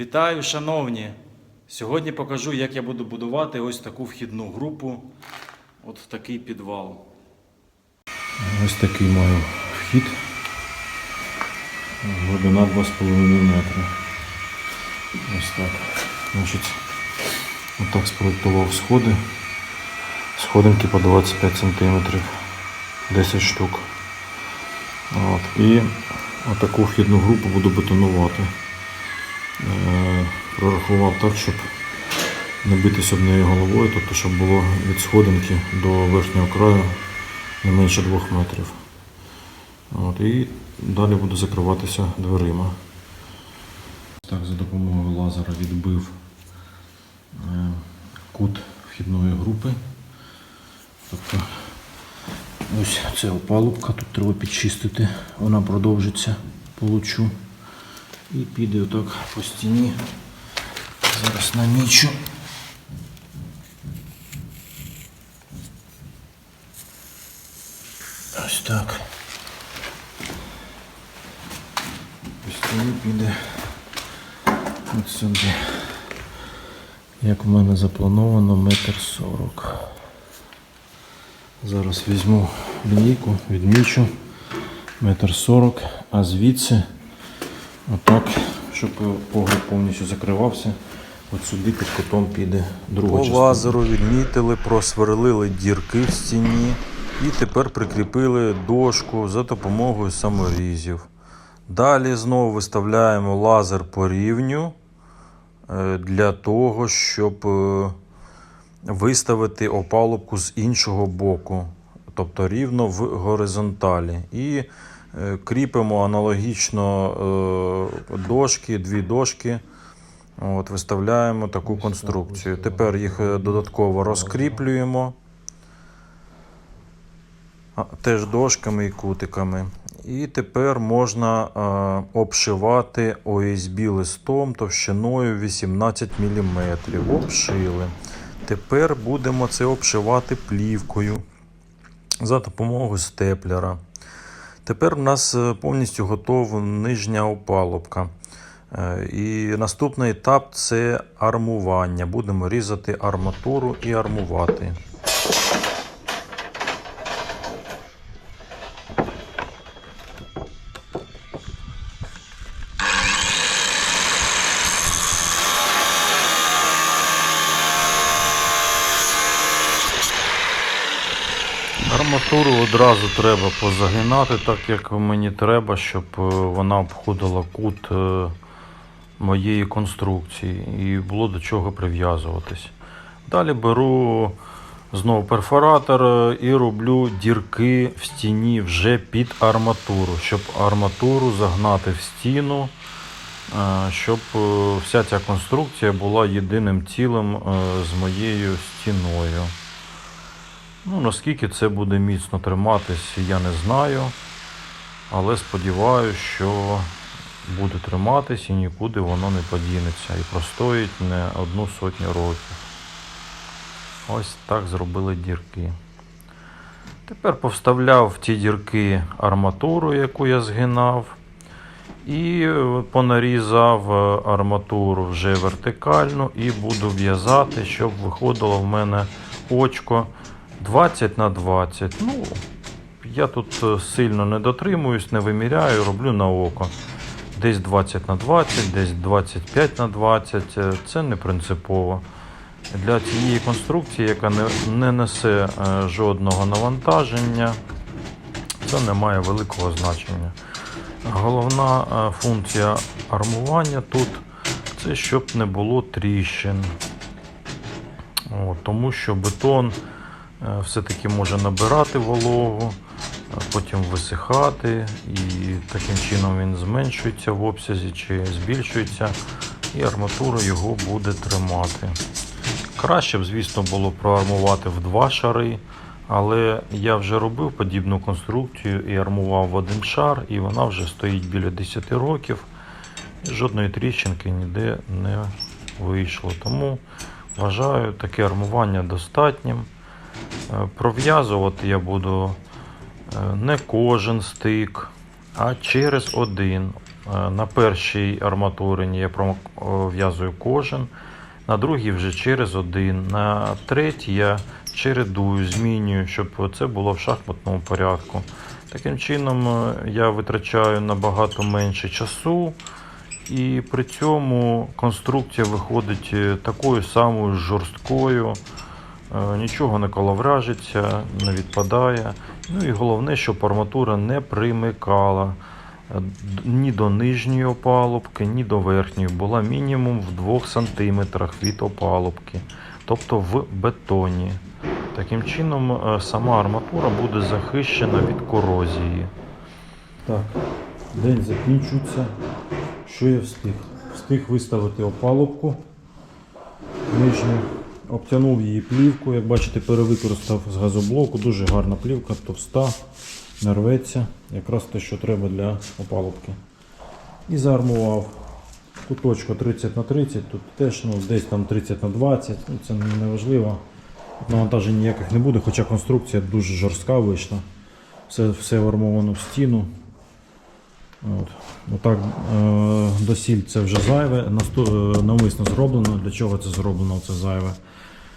Вітаю, шановні! Сьогодні покажу, як я буду будувати ось таку вхідну групу, от в такий підвал. Ось такий маю вхід. Глибина 2,5 метри. Ось так. Значить, отак спроектував сходи. Сходинки по 25 см. 10 штук. От. І отаку вхідну групу буду бетонувати. Е, прорахував так, щоб не битись об неї головою, тобто щоб було від сходинки до верхнього краю не менше 2 метрів. От, і далі буду закриватися дверима. Так, за допомогою лазера відбив е, кут вхідної групи. Тобто ось це опалубка, тут треба підчистити, вона продовжиться по лучу. І піде отак по стіні. Зараз намічу. Ось так. По стіні піде от сюди. Як в мене заплановано, метр сорок. Зараз візьму лінійку, відмічу метр сорок, а звідси отак, щоб погляд повністю закривався. От сюди під кутом піде друга По частина. лазеру відмітили, просверлили дірки в стіні і тепер прикріпили дошку за допомогою саморізів. Далі знову виставляємо лазер по рівню е, для того, щоб е, виставити опалубку з іншого боку, тобто рівно в горизонталі. І кріпимо аналогічно е, дошки, дві дошки. От, виставляємо таку конструкцію. Тепер їх е, додатково розкріплюємо. Теж дошками і кутиками. І тепер можна е, обшивати OSB листом товщиною 18 мм. Обшили. Тепер будемо це обшивати плівкою за допомогою степлера. Тепер у нас е, повністю готова нижня опалубка. Е, І наступний етап це армування. Будемо різати арматуру і армувати. Арматуру одразу треба позагинати, так як мені треба, щоб е, вона обходила кут е, моєї конструкції і було до чого прив'язуватись. Далі беру знову перфоратор е, і роблю дірки в стіні вже під арматуру, щоб арматуру загнати в стіну, щоб вся ця конструкція була єдиним цілим з моєю стіною. Ну, наскільки це буде міцно триматись, я не знаю. Але сподіваюся, що буде триматись і нікуди воно не подінеться. І простоїть не одну сотню років. Ось так зробили дірки. Тепер повставляв в ті дірки арматуру, яку я згинав. І понарізав е, арматуру вже вертикально і буду в'язати, щоб виходило в мене очко 20 на 20. Ну, я тут е, сильно не дотримуюсь, не виміряю, роблю на око. Десь 20 на 20, десь 25 на 20. Е, Це не принципово. Для цієї конструкції, яка не, не несе е, жодного навантаження, це не має великого значення. Головна функція армування тут це щоб не було тріщин. От, тому що бетон все-таки може набирати вологу, потім висихати, і таким чином він зменшується в обсязі чи збільшується, і арматура його буде тримати. Краще б, звісно, було проармувати в два шари, але я вже робив подібну конструкцію і армував в один шар, і вона вже стоїть біля 10 років. Жодної тріщинки ніде не вийшло. Тому вважаю таке армування достатнім. Е, Пров'язувати я буду е, не кожен стик, а через один. Е, На першій арматурині я пров'язую кожен, на другій вже через один, на третій я чередую, змінюю, щоб це було в шахматному порядку. Таким чином я витрачаю набагато менше часу, і при цьому конструкція виходить такою самою жорсткою, нічого не коловражиться, не відпадає. Ну і головне, щоб арматура не примикала е, ні до нижньої опалубки, ні до верхньої. Була мінімум в 2 см від опалубки, тобто в бетоні. Таким чином, е, сама арматура буде захищена від корозії. Так, день закінчується. Що я встиг? Встиг виставити опалубку нижню, обтягнув її плівку. Як бачите, перевикористав з газоблоку. Дуже гарна плівка, товста, не рветься. Якраз те, що треба для опалубки. І заармував. Куточко 30 на 30, тут теж ну, десь там 30 на 20, ну, це не важливо. Навантажень ніяких не буде, хоча конструкція дуже жорстка вийшла. Все, все армовано в стіну. От. Отак е, досіль це вже зайве, е, навмисно зроблено. Для чого це зроблено? Це зайве.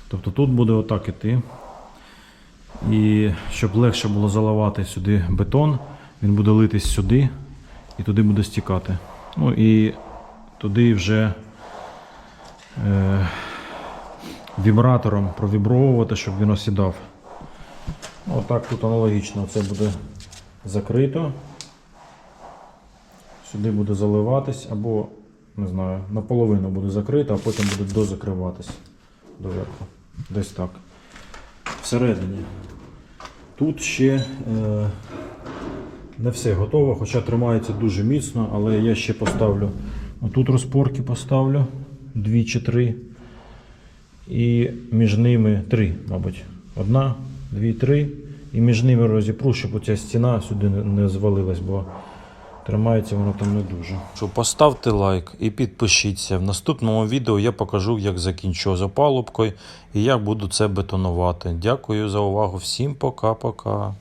Тобто тут буде отак іти. І щоб легше було заливати сюди бетон, він буде литись сюди і туди буде стікати. Ну і туди вже е, вібратором провібровувати, щоб він осідав. Отак тут аналогічно це буде закрито. Сюди буде заливатись або, не знаю, наполовину буде закрито, а потім буде дозакриватись доверху. Десь так. Всередині. Тут ще е, не все готово, хоча тримається дуже міцно, але я ще поставлю. Отут розпорки поставлю, дві чи три. І між ними три, мабуть. Одна, дві, три. І між ними розіпру, щоб оця стіна сюди не звалилась, бо тримається воно там не дуже. Що поставте лайк і підпишіться. В наступному відео я покажу, як закінчу з опалубкою і як буду це бетонувати. Дякую за увагу. Всім пока-пока.